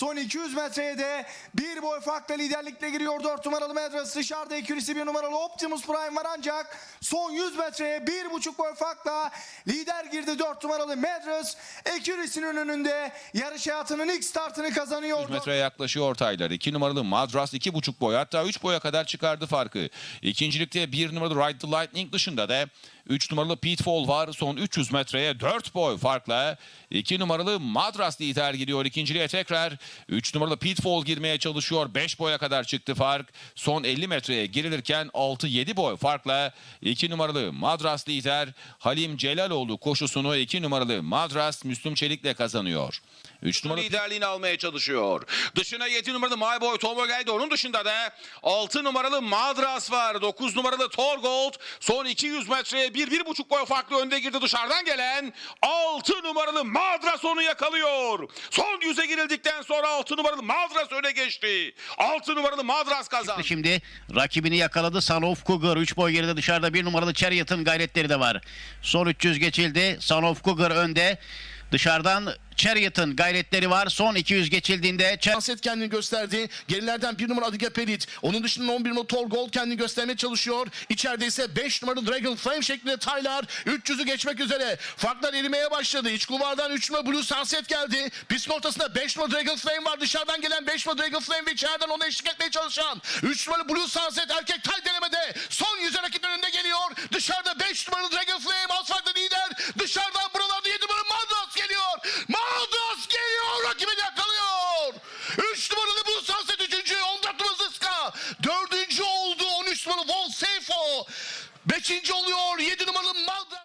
Son 200 metreye de bir boy farkla liderlikle giriyor 4 numaralı Madras. Dışarıda ikilisi bir numaralı Optimus Prime var ancak son 100 metreye bir buçuk boy farkla lider girdi 4 numaralı Madras. Ekilisinin önünde yarış hayatının ilk startını kazanıyor. 100 metreye yaklaşıyor Taylar. 2 numaralı Madras 2,5 boy hatta 3 boya kadar çıkardı farkı. İkincilikte 1 numaralı Ride the Lightning dışında da 3 numaralı Pitfall var. Son 300 metreye 4 boy farkla 2 numaralı Madras lider gidiyor. İkinciliğe tekrar 3 numaralı Pitfall girmeye çalışıyor. 5 boya kadar çıktı fark. Son 50 metreye girilirken 6-7 boy farkla 2 numaralı Madras lider Halim Celaloğlu koşusunu 2 numaralı Madras Müslüm Çelik'le kazanıyor. 3 numaralı liderliğini almaya çalışıyor. Dışına 7 numaralı My Boy Tomo geldi. Onun dışında da 6 numaralı Madras var. 9 numaralı Torgold. Son 200 metreye 1-1,5 boy farklı önde girdi dışarıdan gelen. 6 numaralı Madras onu yakalıyor. Son 100'e girildikten sonra 6 numaralı Madras öne geçti. 6 numaralı Madras kazandı. Şimdi rakibini yakaladı. Son of Cougar 3 boy geride dışarıda bir numaralı Chariot'ın gayretleri de var. Son 300 geçildi. Son of Cougar önde. Dışarıdan Chariot'ın gayretleri var. Son 200 geçildiğinde Chariot kendini gösterdi. Gerilerden bir numara Adige Perit. Onun dışında 11 numara Tall Gold kendini göstermeye çalışıyor. İçeride ise 5 numara Dragon Flame şeklinde Tyler 300'ü geçmek üzere. Farklar erimeye başladı. İç kulvardan 3 numara Blue Sunset geldi. Pistin ortasında 5 numara Dragon Flame var. Dışarıdan gelen 5 numara Dragon Flame ve içeriden ona eşlik etmeye çalışan 3 numara Blue Sunset erkek tay denemede Dördüncü oldu 13 numaralı Von Seyfo. Beşinci oluyor 7 numaralı Magda.